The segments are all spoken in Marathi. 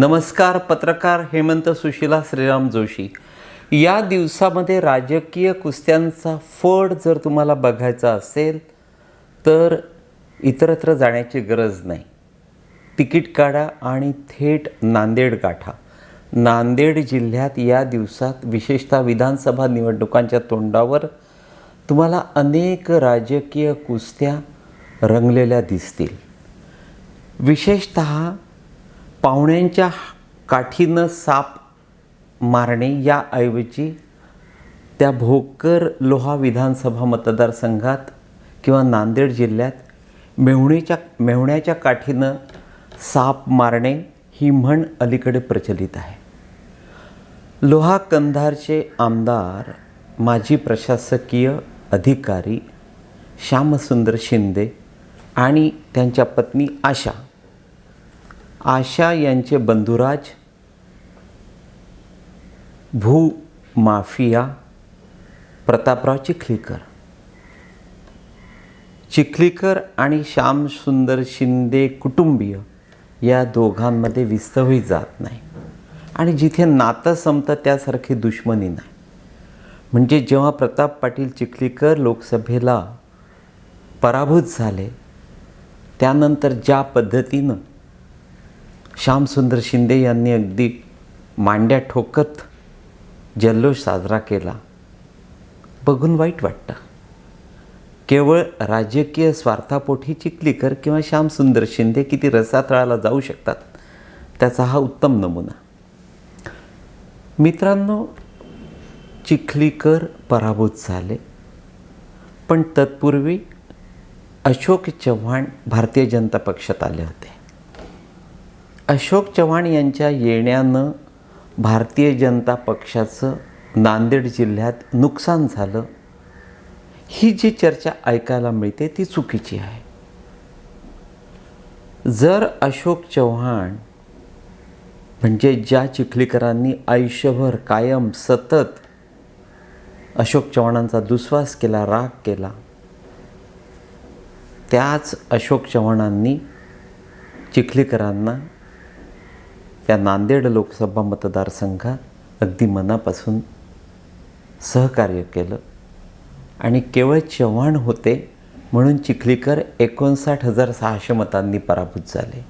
नमस्कार पत्रकार हेमंत सुशिला श्रीराम जोशी. या दिवसामध्ये राजकीय कुस्त्यांचा फड जर तुम्हाला बघायचा असेल तर इतरत्र जाण्याची गरज नाही. तिकीट काढा आणि थेट नांदेड गाठा. नांदेड जिल्ह्यात या दिवसात विशेषतः विधानसभा निवडणुकांच्या तोंडावर तुम्हाला अनेक राजकीय कुस्त्या रंगलेल्या दिसतील. विशेषत पाहुण्यांच्या काठीनं साप मारणे याऐवजी त्या भोकर लोहा विधानसभा मतदारसंघात किंवा नांदेड जिल्ह्यात मेहुणीच्या मेहुण्याच्या काठीनं साप मारणे ही म्हण अलीकडे प्रचलित आहे. लोहा कंधारचे आमदार माजी प्रशासकीय अधिकारी श्यामसुंदर शिंदे आणि त्यांच्या पत्नी आशा आशा यांचे बंधुराज भू माफिया प्रतापराव चिखलीकर. चिखलीकर आणि श्यामसुंदर शिंदे कुटुंबीय या दोघांमध्ये विस्तवही जात नाही. आणि जिथे नातं संपतं त्यासारखी दुश्मनी नाही. म्हणजे जेव्हा प्रताप पाटील चिखलीकर लोकसभेला पराभूत झाले त्यानंतर ज्या पद्धतीनं श्यामसुंदर शिंदे यांनी अगदी मांड्या ठोकत जल्लोष साजरा केला. बघून वाईट वाटतं. केवळ राजकीय स्वार्थापोटी चिखलीकर किंवा श्यामसुंदर शिंदे किती रसातळाला जाऊ शकतात त्याचा हा उत्तम नमुना. मित्रांनो चिखलीकर पराभूत झाले. पण तत्पूर्वी अशोक चव्हाण भारतीय जनता पक्षात आले होते. अशोक चव्हाण यांच्या येण्यानं भारतीय जनता पक्षाचं नांदेड जिल्ह्यात नुकसान झालं. ही जी चर्चा ऐकायला मिळते ती चुकीची आहे. जर अशोक चव्हाण म्हणजे ज्या चिखलीकरांनी आयुष्यभर कायम सतत अशोक चव्हाणांचा दुस्वास केला राग केला त्याच अशोक चव्हाणांनी चिखलीकरांना त्या नांदेड लोकसभा मतदारसंघात अगदी मनापासून सहकार्य केलं. आणि केवळ चव्हाण होते म्हणून चिखलीकर एकोणसाठ हजार सहाशे मतांनी पराभूत झाले.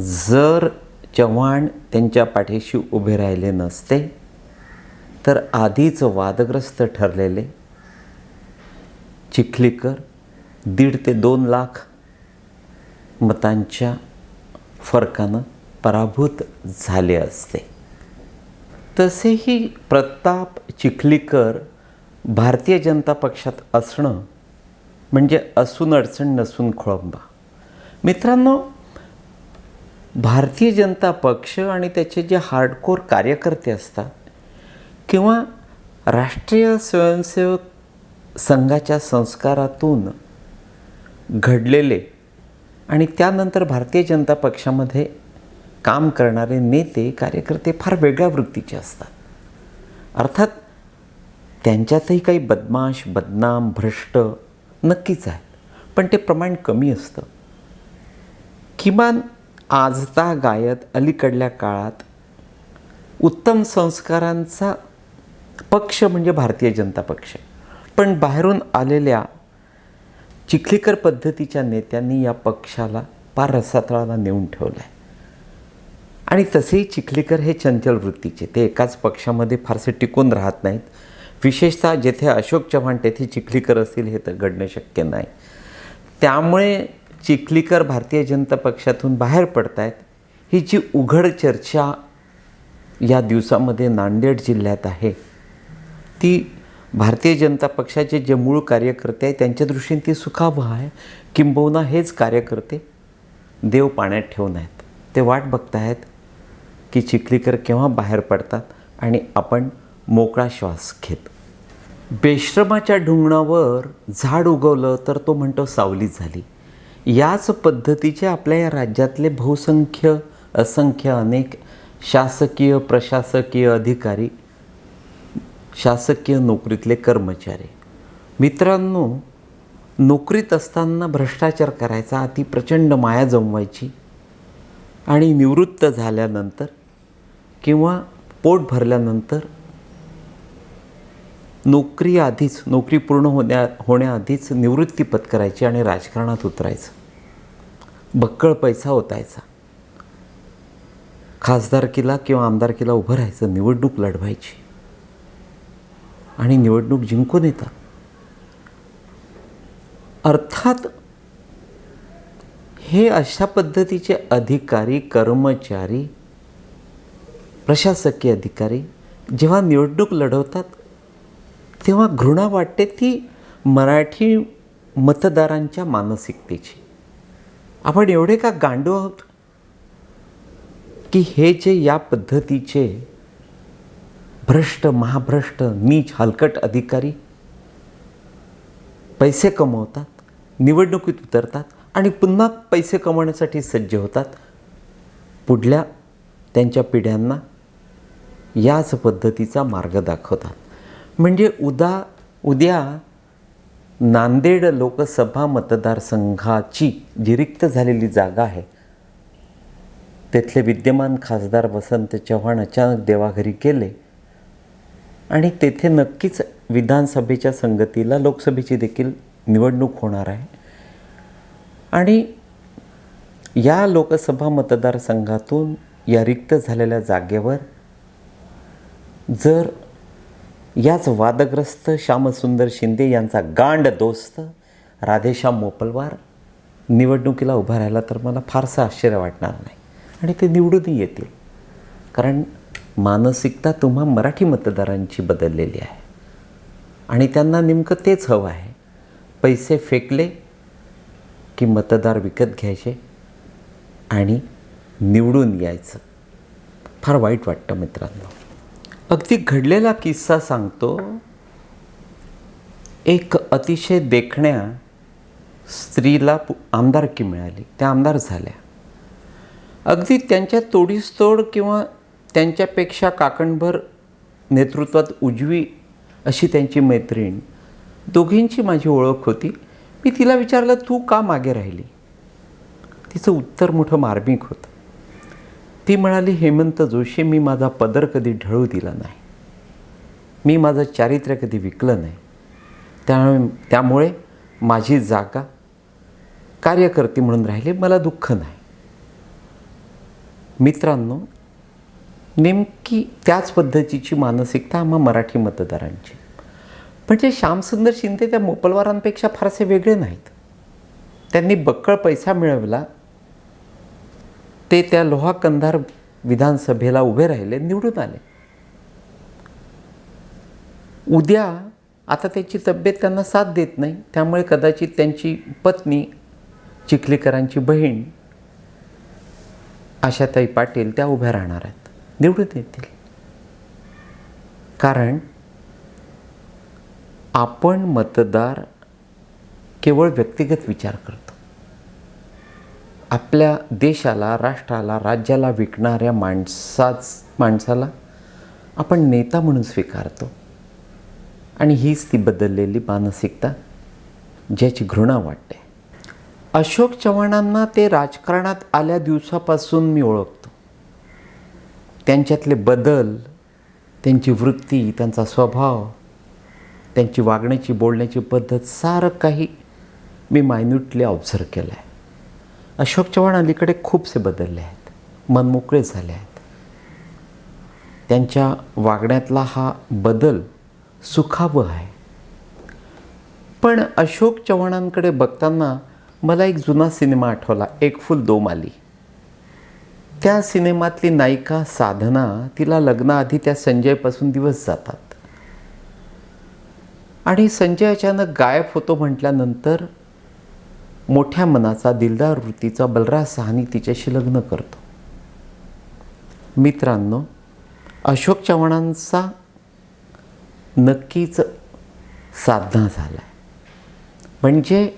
जर चव्हाण त्यांच्या पाठीशी उभे राहिले नसते तर आधीच वादग्रस्त ठरलेले चिखलीकर दीड ते दोन लाख मतांच्या फरकानं पराभूत झाले असते. तसेही प्रताप चिखलीकर भारतीय जनता पक्षात असणं म्हणजे असून अडचण नसून खोळंबा. मित्रांनो भारतीय जनता पक्ष आणि त्याचे जे हार्डकोर कार्यकर्ते असतात किंवा राष्ट्रीय स्वयंसेवक संघाच्या संस्कारातून घडलेले आणि त्यानंतर भारतीय जनता पक्षामध्ये काम करणारे नेते कार्यकर्ते फार वेगळ्या वृत्तीचे असतात. अर्थात त्यांच्यातही काही बदमाश बदनाम भ्रष्ट नक्कीच आहेत. पण ते प्रमाण कमी असतं. किमान आजता गायत अलीकडल्या काळात उत्तम संस्कारांचा पक्ष म्हणजे भारतीय जनता पक्ष. पण बाहेरून आलेल्या चिखलीकर पद्धतीच्या नेत्यांनी या पक्षाला पार रसातळाला नेऊन ठेवलं आहे आणि तसेही चिखलीकर हे चंचल वृत्तीचे. ते एकाच पक्षामध्ये फारसे टिकून राहत नाहीत. विशेषतः जेथे अशोक चव्हाण तेथे चिखलीकर असतील हे तर घडणं शक्य नाही. त्यामुळे चिखलीकर भारतीय जनता पक्षातून बाहेर पडत आहेत ही जी उघड चर्चा या दिवसामध्ये नांदेड जिल्ह्यात आहे ती भारतीय जनता पक्षाचे जे मूळ कार्यकर्ते आहे त्यांच्या दृष्टीने ती सुखावह आहे. किंबहुना हेच कार्यकर्ते देव पाण्यात ठेवून आहेत. ते वाट बघत आहेत की चिखलीकर केव्हा बाहेर पडतात आणि आपण मोकळा श्वास घेत. बेश्रमाच्या ढुंगणावर झाड उगवलं तर तो म्हणतो सावली झाली. याच पद्धतीचे आपल्या या राज्यातले बहुसंख्य असंख्य अनेक शासकीय प्रशासकीय अधिकारी शासकीय नोकरीतले कर्मचारी. मित्रांनो नोकरीत असताना भ्रष्टाचार करायचा अति प्रचंड माया जमवायची आणि निवृत्त झाल्यानंतर किंवा पोट भरल्यानंतर नोकरी आधीच नोकरी पूर्ण होण्या होण्याआधीच निवृत्ती पत्करायची आणि राजकारणात उतरायचं. बक्कळ पैसा ओतायचा. खासदारकीला किंवा आमदारकीला उभं राहायचं निवडणूक लढवायची. आणि निवडणूक जिंकून येतात अर्थात हे अशा पद्धतीचे अधिकारी कर्मचारी प्रशासकीय अधिकारी जेव्हा निवडणूक लढवतात तेव्हा घृणा वाटते ती मराठी मतदारांच्या मानसिकतेची. आपण एवढे का गांडू आहोत? की हे जे या पद्धतीचे भ्रष्ट महाभ्रष्ट नीच हलकट अधिकारी पैसे कमवतात निवडणुकीत उतरतात आणि पुन्हा पैसे कमवण्यासाठी सज्ज होतात पुढल्या त्यांच्या पिढ्यांना याच पद्धतीचा मार्ग दाखवतात. म्हणजे उदा उद्या नांदेड लोकसभा मतदारसंघाची जी रिक्त झालेली जागा आहे तेथले विद्यमान खासदार वसंत चव्हाण अचानक देवाघरी गेले आणि तेथे नक्कीच विधानसभेच्या संगतीला लोकसभेची देखील निवडणूक होणार आहे. आणि या लोकसभा मतदारसंघातून या रिक्त झालेल्या जागेवर जर याच वादग्रस्त श्यामसुंदर शिंदे यांचा गांड दोस्त राधेश्याम मोपलवार निवडणुकीला उभा राहिला तर मला फारसं आश्चर्य वाटणार नाही. आणि ते निवडूनही येतील. कारण मानसिकता तुम्हा मराठी मतदारांची बदललेली आहे. आणि त्यांना नेमकं तेच हवं आहे. पैसे फेकले की मतदार विकत घ्यायचे आणि निवडून यायचं. फार वाईट वाटतं मित्रांनो. अगदी घडलेला किस्सा सांगतो. एक अतिशय देखण्या स्त्रीला पु- आमदारकी मिळाली. त्या आमदार झाल्या. अगदी त्यांच्या तोडीस तोड किंवा त्यांच्यापेक्षा काकणभर नेतृत्वात उजवी अशी त्यांची मैत्रीण दोघींची माझी ओळख होती. मी तिला विचारलं तू का मागे राहिली? तिचं उत्तर मोठं मार्मिक होतं. ती म्हणाली हेमंत जोशी मी माझा पदर कधी ढळू दिला नाही. मी माझं चारित्र्य कधी विकलं नाही. त्यामुळे त्यामुळे माझी जागा कार्यकर्ती म्हणून राहिली. मला दुःख नाही. मित्रांनो नेमकी त्याच पद्धतीची मानसिकता आम्हा मराठी मतदारांची. म्हणजे श्यामसुंदर शिंदे त्या मोपलवारांपेक्षा फारसे वेगळे नाहीत. त्यांनी बक्कळ पैसा मिळवला ते त्या लोहा कंधार विधानसभेला उभे राहिले निवडून आले. उद्या आता त्याची तब्येत त्यांना साथ देत नाही त्यामुळे कदाचित त्यांची पत्नी चिखलीकरांची बहीण आशाताई पाटील त्या उभ्या राहणार आहेत निवडून येतील. कारण आपण मतदार केवळ व्यक्तिगत विचार करतो. आपल्या देशाला राष्ट्राला राज्याला विकणाऱ्या माणसाच माणसाला आपण नेता म्हणून स्वीकारतो. आणि हीच ती बदललेली मानसिकता ज्याची घृणा वाटते. अशोक चव्हाणांना ते राजकारणात आल्या दिवसापासून मी ओळखतो. त्यांच्यातले बदल त्यांची वृत्ती त्यांचा स्वभाव त्यांची वागण्याची बोलण्याची पद्धत सारं काही मी मायन्यूटली ऑब्झर्व केलं आहे अशोक चव्हाण अलीकडे खूपसे बदलले आहेत. मनमोकळे झाले आहेत. त्यांच्या वागण्यातला हा बदल सुखावह आहे. पण अशोक चव्हाणांकडे बघताना मला एक जुना सिनेमा आठवला एक फुल दो माली त्या सिनेमातली नायिका साधना तिला लग्नाआधी त्या संजयपासून दिवस जातात. आणि संजय अचानक गायब होतो म्हटल्यानंतर मोठ्या मनाचा दिलदार वृत्तीचा बलराज सहानी तिच्याशी लग्न करतो. मित्रांनो अशोक चव्हाणांचा नक्कीच साधना झाला म्हणजे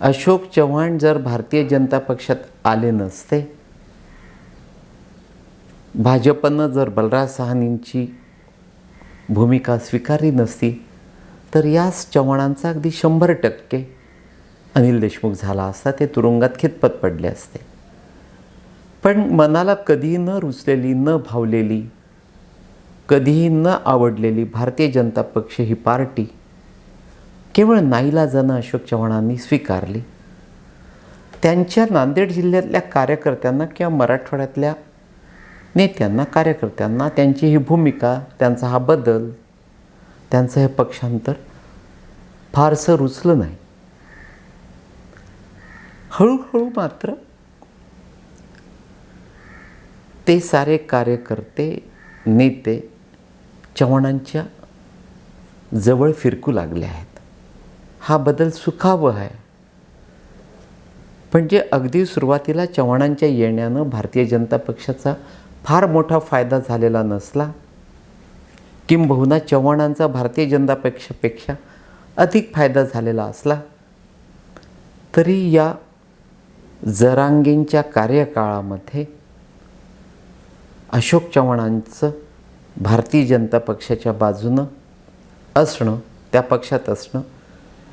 अशोक चव्हाण जर भारतीय जनता पक्षात आले नसते भाजपनं जर बलराज सहानींची भूमिका स्वीकारली नसती तर याच चव्हाणांचा अगदी शंभर टक्के अनिल देशमुख झाला असता ते तुरुंगात खितपत पडले असते. पण मनाला कधीही न रुचलेली न भावलेली कधीही न आवडलेली भारतीय जनता पक्ष ही पार्टी केवळ नाईलाजानं अशोक चव्हाणांनी स्वीकारली. त्यांच्या नांदेड जिल्ह्यातल्या कार्यकर्त्यांना किंवा मराठवाड्यातल्या नेत्यांना कार्यकर्त्यांना त्यांची ही भूमिका त्यांचा हा बदल त्यांचं हे पक्षांतर फारसं रुचलं नाही. हळूहळू मात्र ते सारे कार्यकर्ते नेते चव्हाणांच्या जवळ फिरकू लागले आहेत. हा बदल सुखाव आहे. पण जे अगदी सुरुवातीला चव्हाणांच्या येण्यानं भारतीय जनता पक्षाचा फार मोठा फायदा झालेला नसला किंबहुना चव्हाणांचा भारतीय जनता पक्षापेक्षा अधिक फायदा झालेला असला तरी या जरांगींच्या कार्यकाळामध्ये अशोक चव्हाणांचं भारतीय जनता पक्षाच्या बाजूनं असणं त्या पक्षात असणं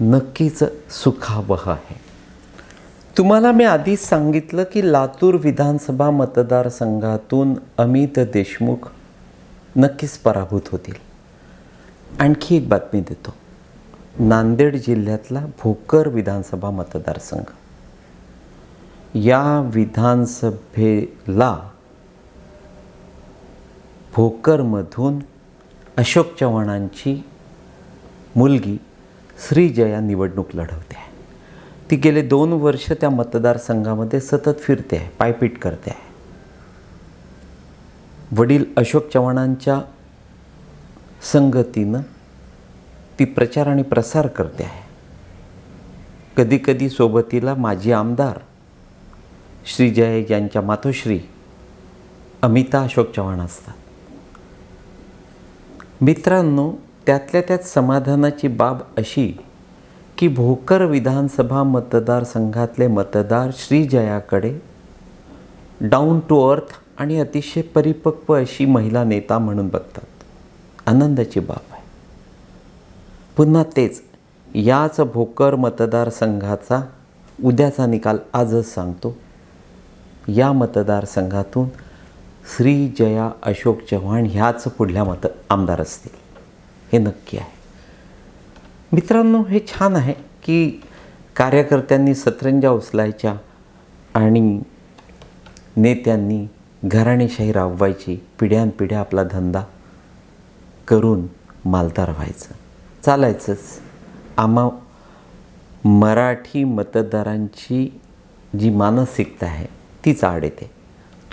नक्कीच सुखावह आहे. तुम्हाला मी आधीच सांगितलं की लातूर विधानसभा मतदारसंघातून अमित देशमुख नक्कीच पराभूत होतील. आणखी एक बातमी देतो. नांदेड जिल्ह्यातला भोकर विधानसभा मतदारसंघ. या विधानसभेला भोकरमधून अशोक चव्हाणांची मुलगी श्रीजया निवडणूक लढवते. आहे ती गेले दोन वर्ष त्या मतदारसंघामध्ये सतत फिरते आहे पायपीट करते. आहे वडील अशोक चव्हाणांच्या संगतीनं ती प्रचार आणि प्रसार करते. आहे कधीकधी सोबतीला माजी आमदार श्रीजय यांच्या मातोश्री अमिता अशोक चव्हाण असतात. मित्रांनो त्यातल्या त्यात समाधानाची बाब अशी की भोकर विधानसभा मतदारसंघातले मतदार श्रीजयाकडे डाऊन टू अर्थ आणि अतिशय परिपक्व अशी महिला नेता म्हणून बघतात. आनंदाची बाब आहे. पुन्हा तेच याच भोकर मतदारसंघाचा उद्याचा निकाल आजच सांगतो. या मतदारसंघातून श्री जया अशोक चव्हाण ह्याच पुढल्या मत आमदार असतील. हे नक्की आहे. मित्रांनो हे छान आहे की कार्यकर्त्यांनी सतरंजा उचलायच्या आणि नेत्यांनी घराणेशाही राबवायची पिढ्यानपिढ्या आपला धंदा करून मालदार व्हायचं. चालायचंच. आम्हा मराठी मतदारांची जी मानसिकता आहे तीच आड येते.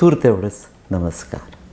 तूर तेवढंच. नमस्कार.